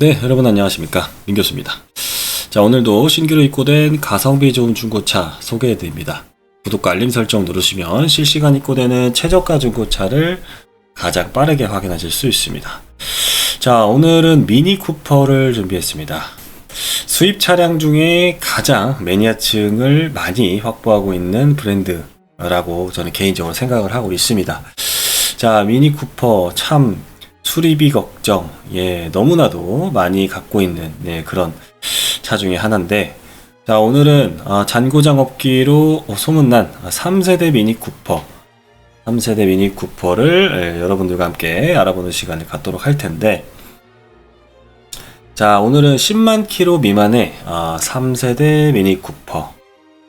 네, 여러분 안녕하십니까. 민교수입니다. 자, 오늘도 신규로 입고된 가성비 좋은 중고차 소개해드립니다. 구독과 알림 설정 누르시면 실시간 입고되는 최저가 중고차를 가장 빠르게 확인하실 수 있습니다. 자, 오늘은 미니 쿠퍼를 준비했습니다. 수입 차량 중에 가장 매니아층을 많이 확보하고 있는 브랜드라고 저는 개인적으로 생각을 하고 있습니다. 자, 미니 쿠퍼 참 수리비 걱정, 예, 너무나도 많이 갖고 있는, 예, 그런 차 중에 하나인데, 자, 오늘은, 아, 잔고장 업기로 소문난 3세대 미니 쿠퍼, 3세대 미니 쿠퍼를 예, 여러분들과 함께 알아보는 시간을 갖도록 할 텐데, 자, 오늘은 10만 킬로 미만의 아, 3세대 미니 쿠퍼,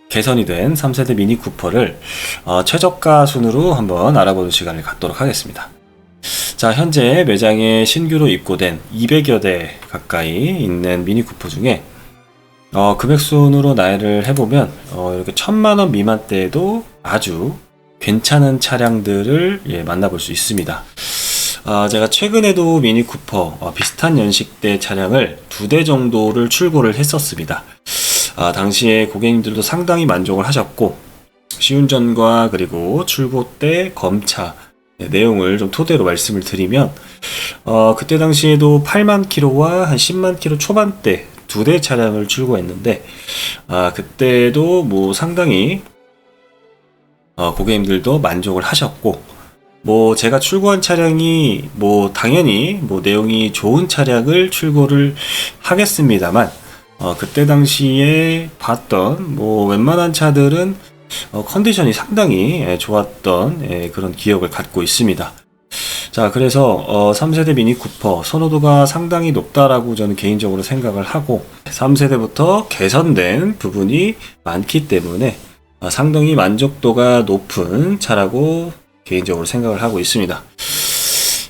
개선이 된 3세대 미니 쿠퍼를 어, 최저가 순으로 한번 알아보는 시간을 갖도록 하겠습니다. 자, 현재 매장에 신규로 입고된 200여 대 가까이 있는 미니 쿠퍼 중에 어, 금액 순으로 나열을 해보면 어, 이렇게 천만 원 미만대에도 아주 괜찮은 차량들을 예, 만나볼 수 있습니다. 아, 제가 최근에도 미니 쿠퍼 어, 비슷한 연식대 차량을 두 대 정도를 출고를 했었습니다. 아, 당시에 고객님들도 상당히 만족을 하셨고 시운전과 그리고 출고 때 검차 네, 내용을 좀 토대로 말씀을 드리면 어, 그때 당시에도 8만 킬로와 한 10만 킬로 초반대 두 대 차량을 출고했는데 아, 그때도 뭐 상당히 어, 고객님들도 만족을 하셨고 뭐 제가 출고한 차량이 뭐 당연히 뭐 내용이 좋은 차량을 출고를 하겠습니다만 어, 그때 당시에 봤던 뭐 웬만한 차들은 어, 컨디션이 상당히 예, 좋았던 예, 그런 기억을 갖고 있습니다. 자, 그래서 어, 3세대 미니 쿠퍼 선호도가 상당히 높다라고 저는 개인적으로 생각을 하고 3세대부터 개선된 부분이 많기 때문에 어, 상당히 만족도가 높은 차라고 개인적으로 생각을 하고 있습니다.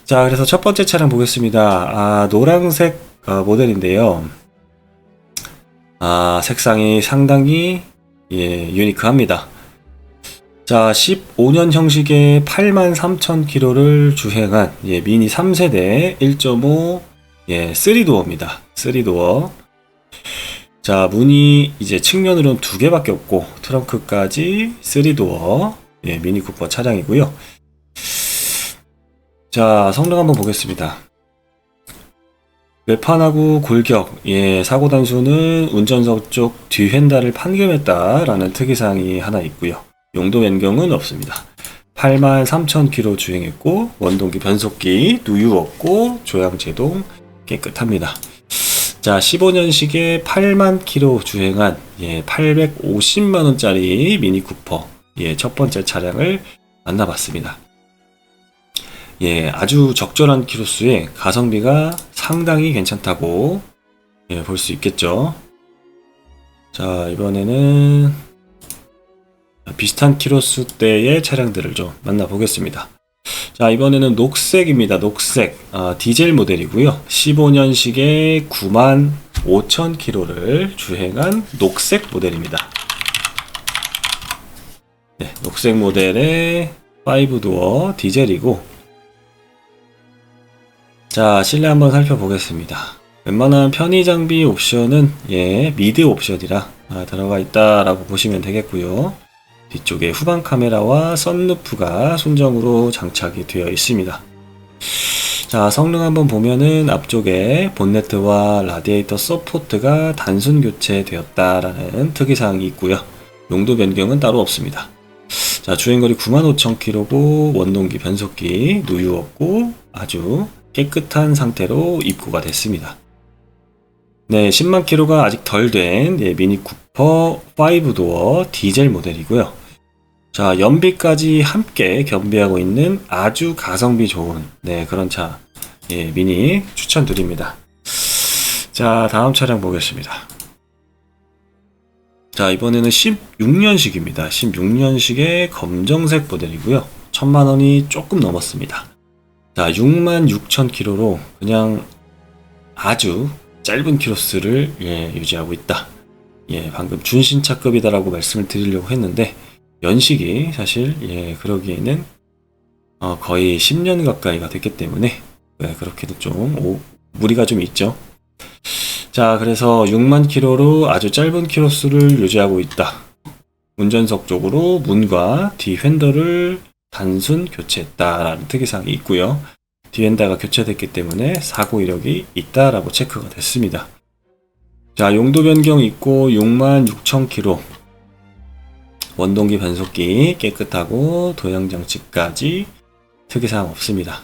자, 그래서 첫 번째 차량 보겠습니다. 아, 노란색 어, 모델인데요. 아, 색상이 상당히 예, 유니크합니다. 자, 15년 형식의 83,000km를 주행한 예, 미니 3세대 1.5 예, 3도어입니다. 3도어. 자, 문이 이제 측면으로는 두 개밖에 없고 트렁크까지 3도어 예, 미니 쿠퍼 차량이고요. 자, 성능 한번 보겠습니다. 외판하고 골격, 예, 사고 단수는 운전석 쪽 뒤핸달을 판금했다라는 특이사항이 하나 있고요. 용도 변경은 없습니다. 83,000km 주행했고 원동기 변속기 누유 없고 조향 제동 깨끗합니다. 자, 15년식에 8만 킬로 주행한 예, 850만 원짜리 미니 쿠퍼 예, 첫 번째 차량을 만나봤습니다. 예, 아주 적절한 키로수에 가성비가 상당히 괜찮다고 예, 볼 수 있겠죠. 자, 이번에는 비슷한 키로수 대의 차량들을 좀 만나보겠습니다. 자, 이번에는 녹색입니다. 녹색. 아, 디젤 모델이고요. 15년식에 9만 5천 킬로를 주행한 녹색 모델입니다. 네, 녹색 모델의 5도어 디젤이고 자, 실내 한번 살펴보겠습니다. 웬만한 편의 장비 옵션은 예, 미드 옵션이라 아, 들어가 있다라고 보시면 되겠고요. 뒤쪽에 후방 카메라와 썬루프가 순정으로 장착이 되어 있습니다. 자, 성능 한번 보면은 앞쪽에 본네트와 라디에이터 서포트가 단순 교체되었다라는 특이사항이 있고요. 용도 변경은 따로 없습니다. 자, 주행거리 95,000km고 원동기 변속기 누유 없고 아주 깨끗한 상태로 입고가 됐습니다. 네, 10만 킬로가 아직 덜 된 미니 쿠퍼 5도어 디젤 모델이고요. 자, 연비까지 함께 겸비하고 있는 아주 가성비 좋은 네, 그런 차 예, 미니 추천드립니다. 자, 다음 차량 보겠습니다. 자, 이번에는 16년식입니다. 16년식의 검정색 모델이고요. 천만 원이 조금 넘었습니다. 자, 6만 6천 킬로로 그냥 아주 짧은 키로수를 예, 유지하고 있다. 예, 방금 준신차급이다라고 말씀을 드리려고 했는데 연식이 사실 예, 그러기에는 어, 거의 10년 가까이가 됐기 때문에 예, 그렇게도 좀 오, 무리가 좀 있죠. 자, 그래서 6만 킬로로 아주 짧은 키로수를 유지하고 있다. 운전석 쪽으로 문과 뒤 핸들을 단순 교체했다라는 특이사항이 있고요. 뒤 핸다가 교체됐기 때문에 사고 이력이 있다라고 체크가 됐습니다. 자, 용도 변경 있고 6만 6천 킬로. 원동기 변속기 깨끗하고 도형 장치까지 특이사항 없습니다.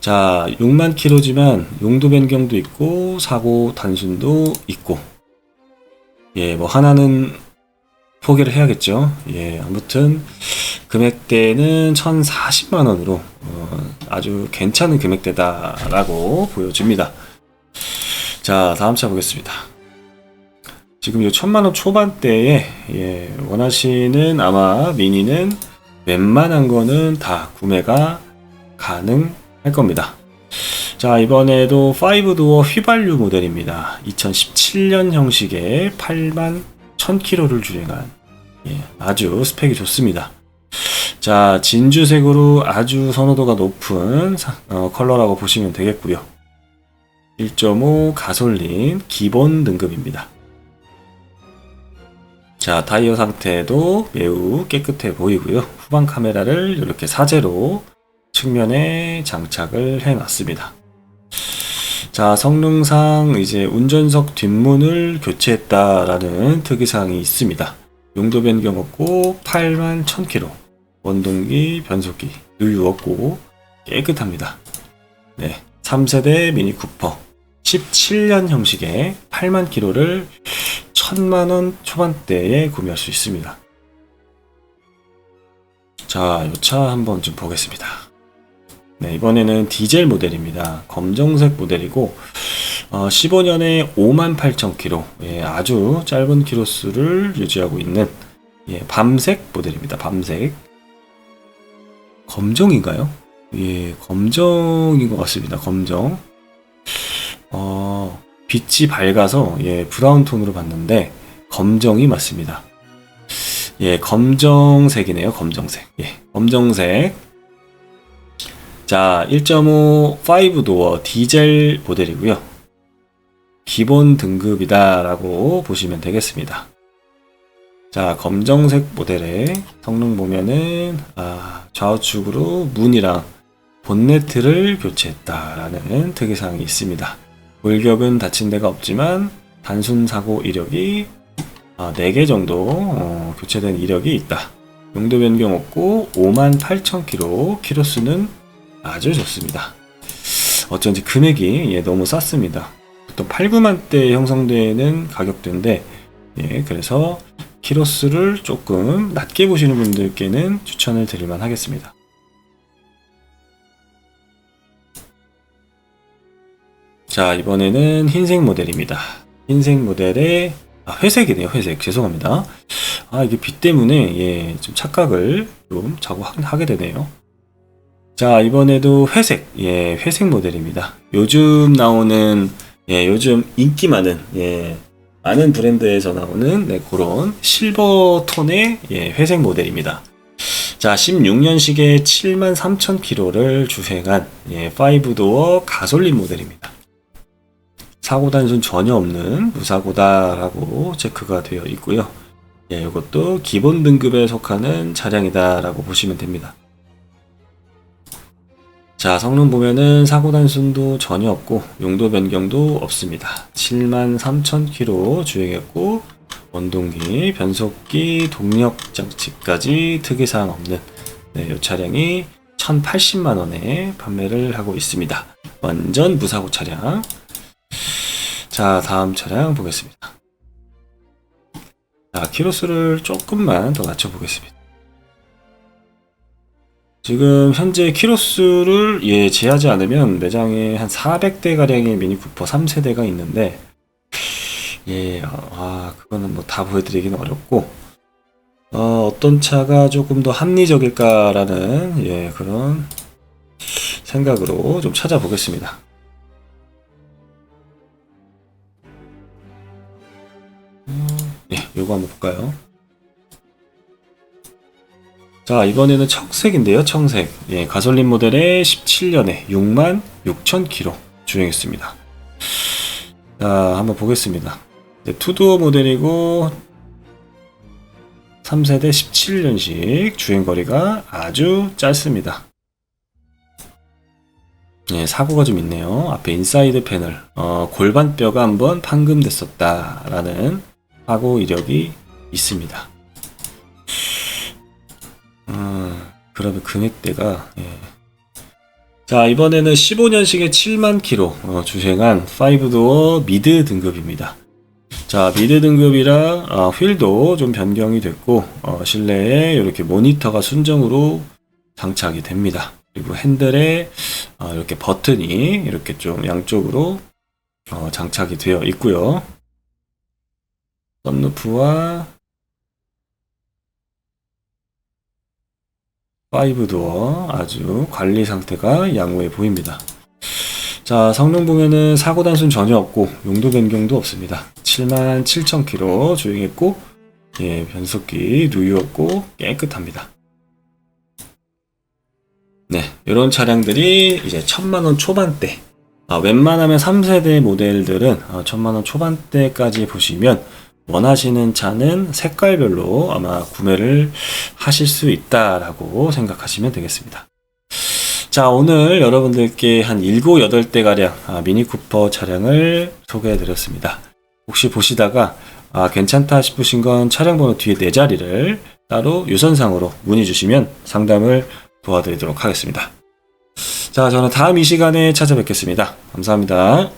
자, 6만 킬로지만 용도 변경도 있고 사고 단순도 있고 예, 뭐 하나는 포기를 해야겠죠. 예, 아무튼 금액대는 1,040만 원으로 어, 아주 괜찮은 금액대다라고 보여집니다. 자, 다음 차 보겠습니다. 지금 이 천만 원 초반대에 예, 원하시는 아마 미니는 웬만한 거는 다 구매가 가능할 겁니다. 자, 이번에도 5도어 휘발유 모델입니다. 2017년 형식의 8만 1000km를 주행한 예, 아주 스펙이 좋습니다. 자, 진주색으로 아주 선호도가 높은 사- 어, 컬러라고 보시면 되겠고요. 1.5 가솔린 기본 등급입니다. 자, 타이어 상태도 매우 깨끗해 보이고요. 후방 카메라를 이렇게 사제로 측면에 장착을 해 놨습니다. 자, 성능상 이제 운전석 뒷문을 교체했다라는 특이사항이 있습니다. 용도 변경 없고 8만 1000km. 원동기, 변속기, 누유 없고 깨끗합니다. 네. 3세대 미니 쿠퍼 17년 형식의 8만 킬로를 1000만 원 초반대에 구매할 수 있습니다. 자, 이 차 한번 좀 보겠습니다. 네, 이번에는 디젤 모델입니다. 검정색 모델이고 어, 15년에 58,000km, 예, 아주 짧은 키로수를 유지하고 있는 예, 밤색 모델입니다. 밤색. 검정인가요? 예, 검정인 것 같습니다. 검정. 어, 빛이 밝아서 예, 브라운 톤으로 봤는데 검정이 맞습니다. 예, 검정색이네요. 검정색. 예, 검정색. 자, 1.5 5도어 디젤 모델이고요. 기본 등급이다라고 보시면 되겠습니다. 자, 검정색 모델의 성능 보면은 아, 좌우측으로 문이랑 본네트를 교체했다라는 특이사항이 있습니다. 골격은 다친 데가 없지만 단순 사고 이력이 아, 4개 정도 어, 교체된 이력이 있다. 용도 변경 없고 58,000km, 키로수는 아주 좋습니다. 어쩐지 금액이 예, 너무 쌌습니다. 보통 8, 9만대 형성되는 가격대인데 예, 그래서 키로수를 조금 낮게 보시는 분들께는 추천을 드릴만 하겠습니다. 자, 이번에는 흰색 모델입니다. 흰색 모델의 아, 회색이네요. 회색. 죄송합니다. 아, 이게 빛 때문에 예, 좀 착각을 좀 자꾸 하- 하게 되네요. 자, 이번에도 회색. 예, 회색 모델입니다. 요즘 나오는 예, 요즘 인기 많은 예, 많은 브랜드에서 나오는 네, 그런 실버 톤의 예, 회색 모델입니다. 자, 16년식의 73,000km를 주행한 예, 5도어 가솔린 모델입니다. 사고 단순 전혀 없는 무사고다라고 체크가 되어 있고요. 예, 이것도 기본 등급에 속하는 차량이다라고 보시면 됩니다. 자, 성능 보면은 사고 단순도 전혀 없고 용도 변경도 없습니다. 73,000km 주행했고 원동기, 변속기, 동력 장치까지 특이사항 없는 네, 이 차량이 1,080만 원에 판매를 하고 있습니다. 완전 무사고 차량. 자, 다음 차량 보겠습니다. 자, 키로수를 조금만 더 낮춰 보겠습니다. 지금 현재 키로수를 예, 제하지 않으면 매장에 한 400대 가량의 미니 쿠퍼 3세대가 있는데 예, 아, 그거는 뭐 다 보여드리기는 어렵고 어, 어떤 차가 조금 더 합리적일까라는 예, 그런 생각으로 좀 찾아보겠습니다. 예, 요거 한번 볼까요? 자, 이번에는 청색인데요, 청색. 예, 가솔린 모델의 17년에 6만 6천 킬로 주행했습니다. 자, 한번 보겠습니다. 네, 투도어 모델이고 3세대 17년식 주행거리가 아주 짧습니다. 네, 사고가 좀 있네요. 앞에 인사이드 패널, 어, 골반뼈가 한번 판금됐었다라는 사고 이력이 있습니다. 음, 그러면 금액대가 예. 자 이번에는 15년식의 7만 킬로 어, 주행한 5도어 미드 등급입니다. 자 미드 등급이라 어, 휠도 좀 변경이 됐고 어, 실내에 이렇게 모니터가 순정으로 장착이 됩니다. 그리고 핸들에 어, 이렇게 버튼이 이렇게 좀 양쪽으로 어, 장착이 되어 있고요. 썬루프와 5도어 아주 관리 상태가 양호해 보입니다. 자, 성능 보면은 사고 단순 전혀 없고 용도 변경도 없습니다. 7만 7천 킬로 주행했고 예, 변속기 누유 없고 깨끗합니다. 네, 이런 차량들이 이제 천만 원 초반대. 아, 웬만하면 3세대 모델들은 어, 천만 원 초반대까지 보시면 원하시는 차는 색깔별로 아마 구매를 하실 수 있다라고 생각하시면 되겠습니다. 자, 오늘 여러분들께 한 7, 8대가량 아, 미니 쿠퍼 차량을 소개해 드렸습니다. 혹시 보시다가 아, 괜찮다 싶으신 건 차량 번호 뒤에 네 자리를 따로 유선상으로 문의 주시면 상담을 도와드리도록 하겠습니다. 자, 저는 다음 이 시간에 찾아뵙겠습니다. 감사합니다.